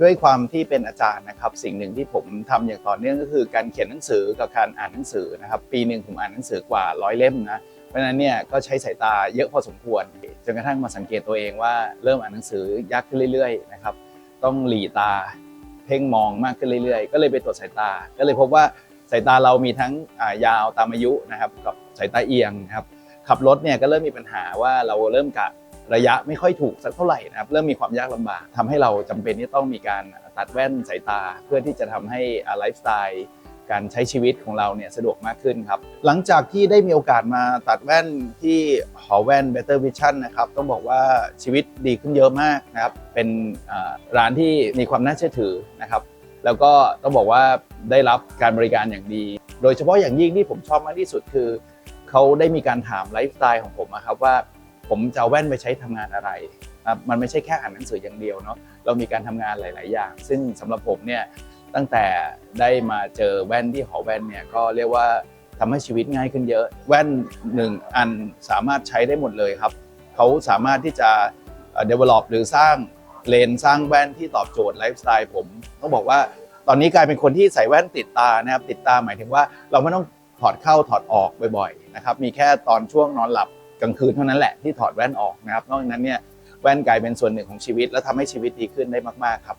ด้วยความที่เป็นอาจารย์นะครับ สิ่งหนึ่งที่ผมทำอย่างต่อเนื่องก็คือการเขียนหนังสือกับการอ่านหนังสือนะครับ ปีหนึ่งผมอ่านหนังสือกว่าร้อยเล่มนะเพราะฉะนั้นเนี่ยก็ใช้สายตาเยอะพอสมควรจนกระทั่งมาสังเกตตัวเองว่าเริ่มอ่านหนังสือยากขึ้นเรื่อยๆนะครับต้องหลีตาเพ่งมองมากขึ้นเรื่อยๆ ก็เลยไปตรวจสายตา ก็เลยพบว่าสายตาเรามีทั้งยาวตามอายุนะครับกับสายตาเอียงนะครับขับรถเนี่ยก็เริ่มมีปัญหาว่าเราเริ่มกะ ระยะไม่ค่อยถูกสักเท่าไหร่นะครับเริ่มมีความยากลำบากทำให้เราจำเป็นที่ต้องมีการตัดแว่นสายตา เพื่อที่จะทำให้ไลฟ์สไตล์การใช้ชีวิตของเราเนี่ยสะดวกมากขึ้นครับ หลังจากที่ได้มีโอกาสมาตัดแว่นที่หอแว่น Better Vision นะครับ ต้องบอกว่าชีวิตดีขึ้นเยอะมากนะครับ เป็นร้านที่มีความน่าเชื่อถือนะครับ แล้วก็ต้องบอกว่าได้รับการบริการอย่างดี โดยเฉพาะอย่างยิ่งที่ผมชอบมากที่สุดคือ เขาได้มีการถามไลฟ์สไตล์ของผมอะครับว่า ผมจะเอาแว่นไปใช้ทำงานอะไรครับมันไม่ใช่แค่อ่านหนังสืออย่างเดียวเนาะเรามีการทำงานหลาย ๆ อย่าง ซึ่งสำหรับผมเนี่ยตั้งแต่ได้มาเจอแว่นที่หอแว่นเนี่ยก็เรียกว่าทำให้ชีวิตง่ายขึ้นเยอะ แว่นหนึ่งอันสามารถใช้ได้หมดเลยครับเขาสามารถที่จะเอ่อ develop หรือสร้างเลนสร้างแว่นที่ตอบโจทย์ไลฟ์สไตล์ผมต้องบอกว่าตอนนี้กลายเป็นคนที่ใส่แว่นติดตานะครับติดตาหมายถึงว่าเราไม่ต้องถอดเข้าถอดออกบ่อย ๆ นะครับ มีแค่ตอนช่วงนอนหลับ กลางคืนเท่านั้นแหละที่ถอดแว่นออกนะครับนอกจากนั้นเนี่ยแว่นกลายเป็นส่วนหนึ่งของชีวิต และทำให้ชีวิตดีขึ้นได้มากๆครับ